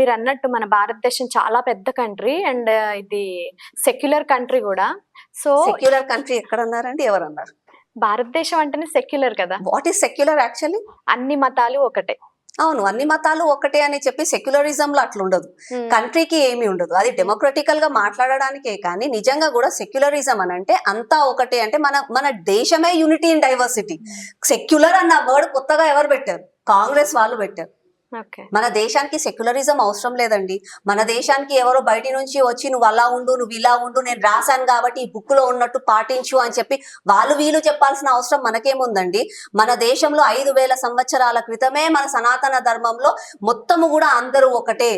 మీరు అన్నట్టు మన భారతదేశం చాలా పెద్ద కంట్రీ అండ్ ఇది సెక్యులర్ కంట్రీ కూడా. సో సెక్యులర్ కంట్రీ ఎక్కడ అన్నారండి ఎవరన్నారు? భారతదేశం అంటేనే సెక్యులర్ కదా. వాట్ ఈస్ సెక్యులర్ యాక్చువల్లీ అన్ని మతాలు ఒకటే. అవును అన్ని మతాలు ఒకటే అని చెప్పి సెక్యులరిజం లో అట్లా ఉండదు. Hmm. కంట్రీకి ఏమీ ఉండదు. అది డెమోక్రటికల్గా మాట్లాడడానికే కానీ నిజంగా కూడా సెక్యులరిజం అని అంటే అంతా ఒకటే అంటే మన మన దేశమే యూనిటీ ఇన్ డైవర్సిటీ సెక్యులర్ అన్న వర్డ్ కొత్తగా ఎవరు పెట్టారు? కాంగ్రెస్ వాళ్ళు పెట్టారు. మన దేశానికి సెక్యులరిజం అవసరం లేదండి. మన దేశానికి ఎవరో బయటి నుంచి వచ్చి నువ్వు అలా ఉండు నువ్వు ఇలా ఉండు నేను రాశాను కాబట్టి ఈ బుక్లో ఉన్నట్టు పాటించు అని చెప్పి వాళ్ళు వీళ్ళు చెప్పాల్సిన అవసరం మనకేముందండి? మన దేశంలో ఐదు వేల సంవత్సరాల క్రితమే మన సనాతన ధర్మంలో మొత్తము కూడా అందరూ ఒకటే.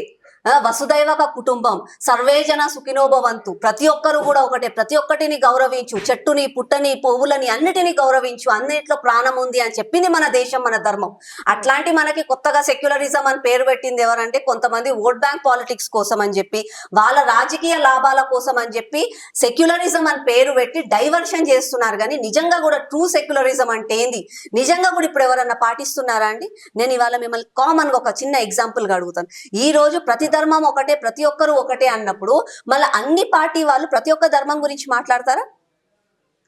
వసుదైవ కుటుంబం. సర్వేజన సుఖినోభవంతు ప్రతి ఒక్కరు కూడా ఒకటే. ప్రతి ఒక్కటిని గౌరవించు. చెట్టుని పుట్టని పువ్వులని అన్నిటిని గౌరవించు. అన్నిట్లో ప్రాణం ఉంది అని చెప్పింది మన దేశం మన ధర్మం. అట్లాంటి మనకి కొత్తగా సెక్యులరిజం అని పేరు పెట్టింది ఎవరంటే కొంతమంది ఓట్ బ్యాంక్ పాలిటిక్స్ కోసం అని చెప్పి వాళ్ళ రాజకీయ లాభాల కోసం అని చెప్పి సెక్యులరిజం అని పేరు పెట్టి డైవర్షన్ చేస్తున్నారు. కానీ నిజంగా కూడా ట్రూ సెక్యులరిజం అంటే ఏంది? నిజంగా కూడా ఇప్పుడు ఎవరన్నా పాటిస్తున్నారా అండి? నేను ఇవాళ మిమ్మల్ని కామన్ ఒక చిన్న ఎగ్జాంపుల్గా అడుగుతాను. ఈ రోజు ప్రతి ధర్మం ఒకటే ప్రతి ఒక్కరు ఒకటే అన్నప్పుడు మళ్ళీ అన్ని పార్టీ వాళ్ళు ప్రతి ఒక్క ధర్మం గురించి మాట్లాడతారా?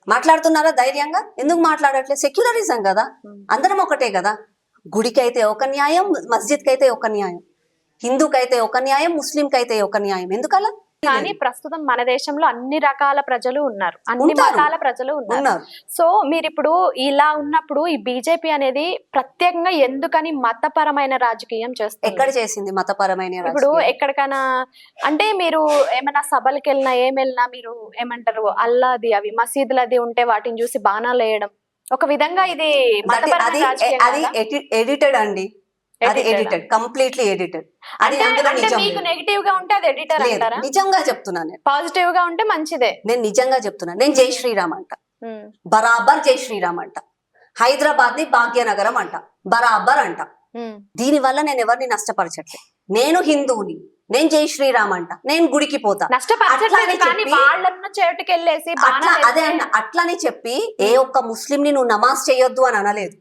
మాట్లాడుతున్నారా ధైర్యంగా? ఎందుకు మాట్లాడట్లేదు? సెక్యులరిజం కదా. అందరం ఒకటే కదా. గుడికి అయితే ఒక న్యాయం మస్జిద్ అయితే ఒక న్యాయం. హిందూకైతే ఒక న్యాయం ముస్లింకైతే అయితే ఒక న్యాయం. ఎందుకలా? కానీ ప్రస్తుతం మన దేశంలో అన్ని రకాల ప్రజలు ఉన్నారు. అన్ని. మతాల ప్రజలు ఉన్నారు. సో మీరు ఇప్పుడు ఇలా ఉన్నప్పుడు ఈ బీజేపీ అనేది ప్రత్యేకంగా ఎందుకని మతపరమైన రాజకీయం చేస్తుంది? ఎక్కడ చేసింది మతపరమైన ఇప్పుడు? ఎక్కడికైనా అంటే మీరు ఏమైనా సభలకి వెళ్ళినా ఏం వెళ్ళినా మీరు ఏమంటారు అల్లాది అవి మసీదులది ఉంటే వాటిని చూసి బాణాలు వేయడం. ఒక విధంగా ఇది అది అది? ఎడిటెడ్ అండి. అది? ఎడిటెడ్ కంప్లీట్లీ ఎడిటెడ్ అది అంటే అందులో అంటే నిజం. మీకు. నెగిటివ్గా ఉంటే అది ఎడిటర్ అంటారా? నిజంగా చెప్తున్నా నేను. పాజిటివ్గా ఉంటే మంచిదే. నేను నిజంగా చెప్తున్నా. నేను జై శ్రీరామ్ అంట. ఉమ్, బరాబర్ జై శ్రీరామ్ అంట. హైదరాబాద్ని భాగ్యనగరం అంట. బరాబర్ అంట. ఉమ్, దీని వల్ల నేను ఎవరిని నష్టపరచట్లేదు నేను హిందువుని. నేను జై శ్రీరామ్ అంట. నేను గుడికి పోతా. అట్లా అదే అన్న. అట్లని చెప్పి ఏ ఒక్క ముస్లింని నువ్వు నమాజ్ చేయొద్దు అని అనలేదు.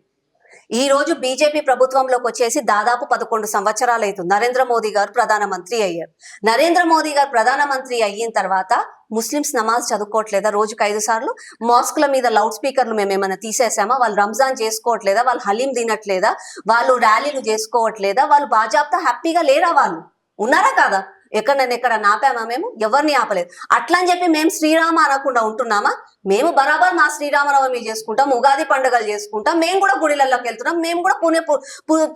ఈ రోజు బీజేపీ ప్రభుత్వంలోకి వచ్చేసి దాదాపు పదకొండు సంవత్సరాలు అవుతుంది. నరేంద్ర మోదీ గారు ప్రధానమంత్రి అయ్యారు. నరేంద్ర మోదీ గారు ప్రధానమంత్రి అయిన తర్వాత ముస్లిమ్స్ నమాజ్ చదువుకోవట్లేదా? రోజుకి ఐదు సార్లు? మాస్కుల మీద లౌడ్ స్పీకర్లు మేము ఏమైనా తీసేసామా? వాళ్ళు రంజాన్ చేసుకోవట్లేదా? వాళ్ళు హలీం తినట్లేదా? వాళ్ళు ర్యాలీలు చేసుకోవట్లేదా? వాళ్ళు బాజాబ్తా హ్యాపీగా లేరా వాళ్ళు? ఉన్నారా కాదా? ఎక్కడ నేను ఎక్కడ నాపామా మేము? ఎవరిని ఆపలేదు. అట్లా అని చెప్పి మేము శ్రీరామ అనకుండా ఉంటున్నామా? మేము బరాబర్ మా శ్రీరామనవమి చేసుకుంటాం ఉగాది పండుగలు చేసుకుంటాం మేము కూడా గుడిలలోకి వెళ్తున్నాం మేము కూడా పుణ్య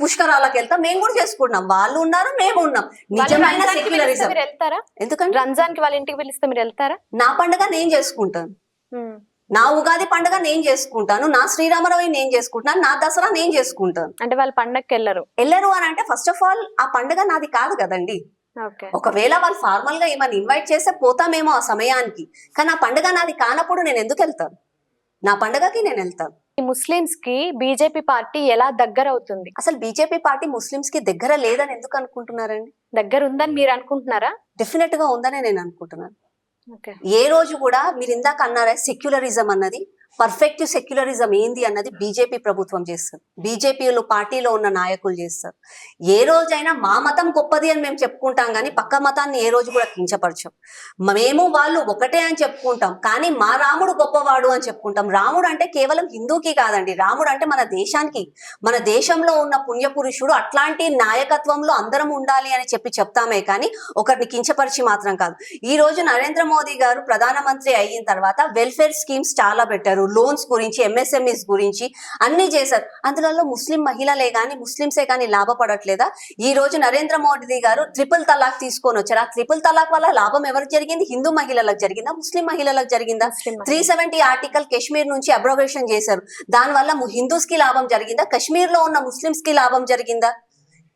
పుష్కరాలకు వెళ్తాం మేము కూడా చేసుకుంటున్నాం. వాళ్ళు ఉన్నారు మేము ఉన్నాం. నిజమైన సెక్యులరిజం ఎందుకంటే రంజాన్కి వాళ్ళ ఇంటికి పిలిస్తే మీరు వెళ్తారా? నా పండుగ నేను చేసుకుంటాను. నా ఉగాది పండుగ నేను చేసుకుంటాను. నా శ్రీరామనవమి నేను చేసుకుంటాను నా దసరా నేను చేసుకుంటాను. అంటే వాళ్ళు పండగకి వెళ్ళరు. వెళ్ళరు అని అంటే ఫస్ట్ ఆఫ్ ఆల్ ఆ పండుగ నాది కాదు కదండి. ఒకవేళ వాళ్ళు ఫార్మల్గా ఏమైనా ఇన్వైట్ చేస్తే పోతామేమో ఆ సమయానికి. కానీ ఆ పండుగ నాది కానప్పుడు నేను ఎందుకు వెళ్తాను? నా పండుగకి నేను వెళ్తాను. ఈ ముస్లిమ్స్కి బీజేపీ పార్టీ ఎలా దగ్గర అవుతుంది అసలు బీజేపీ పార్టీ ముస్లిమ్స్కి దగ్గర లేదని ఎందుకు అనుకుంటున్నారండి? దగ్గర ఉందని మీరు అనుకుంటున్నారా? డెఫినెట్గా ఉందని నేను అనుకుంటున్నాను. ఏ రోజు కూడా మీరు ఇందాక అన్నారా సెక్యులరిజం అన్నది. పర్ఫెక్ట్ సెక్యులరిజం ఏంది అన్నది బీజేపీ ప్రభుత్వం చేస్తారు బీజేపీలో పార్టీలో ఉన్న నాయకులు చేస్తారు. ఏ రోజైనా మా మతం గొప్పది అని మేము చెప్పుకుంటాం కానీ పక్క మతాన్ని ఏ రోజు కూడా కించపరచం. మేము వాళ్ళు ఒకటే అని చెప్పుకుంటాం కానీ మా రాముడు గొప్పవాడు అని చెప్పుకుంటాం. రాముడు అంటే కేవలం హిందూకి కాదండి. రాముడు అంటే మన దేశానికి. మన దేశంలో ఉన్న పుణ్యపురుషుడు అట్లాంటి నాయకత్వంలో అందరం ఉండాలి అని చెప్పి చెప్తామే కానీ ఒకరిని కించపరిచి మాత్రం కాదు. ఈ రోజు నరేంద్ర మోదీ గారు ప్రధానమంత్రి అయిన తర్వాత వెల్ఫేర్ స్కీమ్స్ చాలా పెట్టారు. లోన్స్ గురించి ఎంఎస్ఎంఈస్ గురించి అన్ని చేశారు. అందులో ముస్లిం మహిళలే కానీ ముస్లింసే కానీ లాభపడట్లేదా? ఈ రోజు నరేంద్ర మోదీ గారు ట్రిపుల్ తలాక్ తీసుకొని వచ్చారు. ఆ ట్రిపుల్ తలాక్ వల్ల లాభం ఎవరికి జరిగింది? హిందూ మహిళలకు జరిగిందా? ముస్లిం మహిళలకు జరిగిందా? త్రీ సెవెంటీ ఆర్టికల్ కాశ్మీర్ నుంచి అబ్రోగేషన్ చేశారు. దానివల్ల హిందూస్కి లాభం జరిగిందా? కశ్మీర్లో ఉన్న ముస్లిమ్స్కి లాభం జరిగిందా?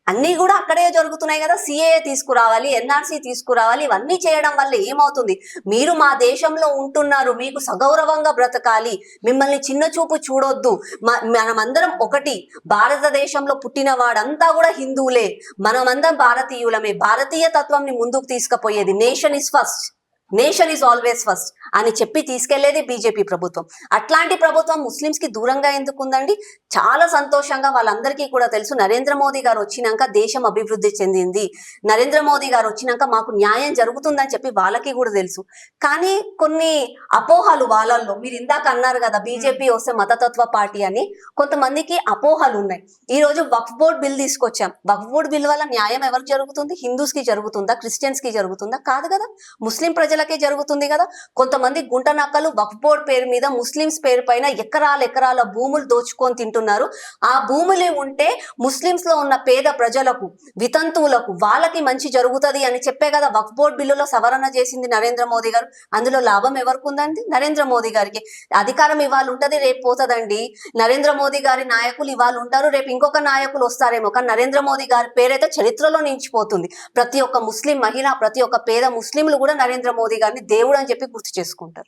అన్ని కూడా అక్కడే జరుగుతున్నాయి కదా. సిఏ తీసుకురావాలి ఎన్ఆర్సీ తీసుకురావాలి ఇవన్నీ చేయడం వల్ల ఏమవుతుంది? మీరు మా దేశంలో ఉంటున్నారు మీకు సగౌరవంగా బ్రతకాలి మిమ్మల్ని చిన్న చూపు చూడొద్దు. మనమందరం ఒకటి భారతదేశంలో పుట్టిన వాడంతా కూడా హిందువులే. మనమందరం భారతీయులమే. భారతీయ తత్వంని ముందుకు తీసుకుపోయేది. Nation is first nation is always first అని చెప్పి తీసుకెళ్ళేది బీజేపీ ప్రభుత్వం. అట్లాంటి ప్రభుత్వం ముస్లింస్కి దూరంగా ఎందుకు ఉందండి చాలా సంతోషంగా వాళ్ళందరికీ కూడా తెలుసు నరేంద్ర మోదీ గారు వచ్చినాక దేశం అభివృద్ధి చెందింది. నరేంద్ర మోదీ గారు వచ్చినాక మాకు న్యాయం జరుగుతుందని చెప్పి వాళ్ళకి కూడా తెలుసు. కానీ కొన్ని అపోహలు వాళ్ళల్లో. మీరు ఇందాక అన్నారు కదా బీజేపీ వస్తే మతతత్వ పార్టీ అని. కొంతమందికి అపోహలు ఉన్నాయి. ఈ రోజు వక్ఫ్ బోర్డ్ బిల్ తీసుకొచ్చాం. వక్ఫ్ బోర్డ్ బిల్ వల్ల న్యాయం ఎవరికి జరుగుతుంది? హిందూస్కి జరుగుతుందా? క్రిస్టియన్స్కి జరుగుతుందా? కాదు కదా. ముస్లిం ప్రజలకే జరుగుతుంది కదా. కొంతమంది గుంట నక్కలు వక్ఫ్ బోర్డ్ పేరు మీద ముస్లింస్ పేరు పైన ఎకరాల ఎకరాల భూములు దోచుకొని తింటున్నారు. ఆ భూములు ఉంటే ముస్లిమ్స్లో ఉన్న పేద ప్రజలకు వితంతువులకు వాళ్ళకి మంచి జరుగుతది అని చెప్పే కదా వక్ఫ్ బోర్డ్ బిల్లులో సవరణ చేసింది నరేంద్ర మోదీ గారు. అందులో లాభం ఎవరికి ఉందండి నరేంద్ర మోదీ గారికి. అధికారం ఇవాళ ఉంటది రేపు పోతదండి. నరేంద్ర మోదీ గారి నాయకులు ఇవాళ ఉంటారు రేపు ఇంకొక నాయకులు వస్తారేమో. కానీ నరేంద్ర మోదీ గారి పేరైతే చరిత్రలో నిలిచిపోతుంది. ప్రతి ఒక్క ముస్లిం మహిళ ప్రతి ఒక్క పేద ముస్లింలు కూడా నరేంద్ర మోదీ గారిని దేవుడు అని చెప్పి గుర్తు చేసుకుంటారు